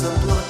was a blood.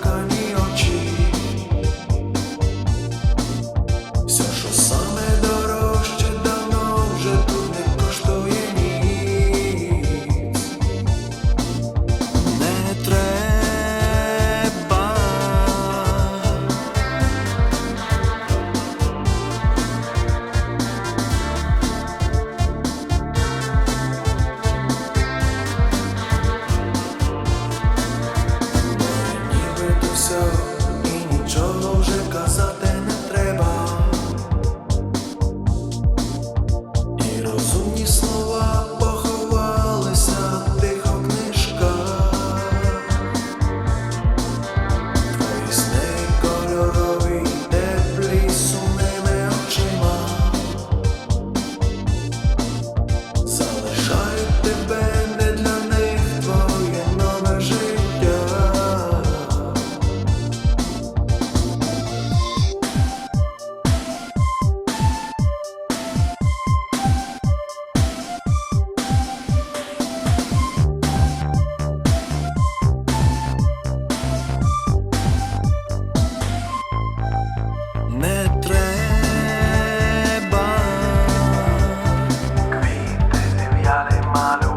не треба. Квіти, зім'яли, малю.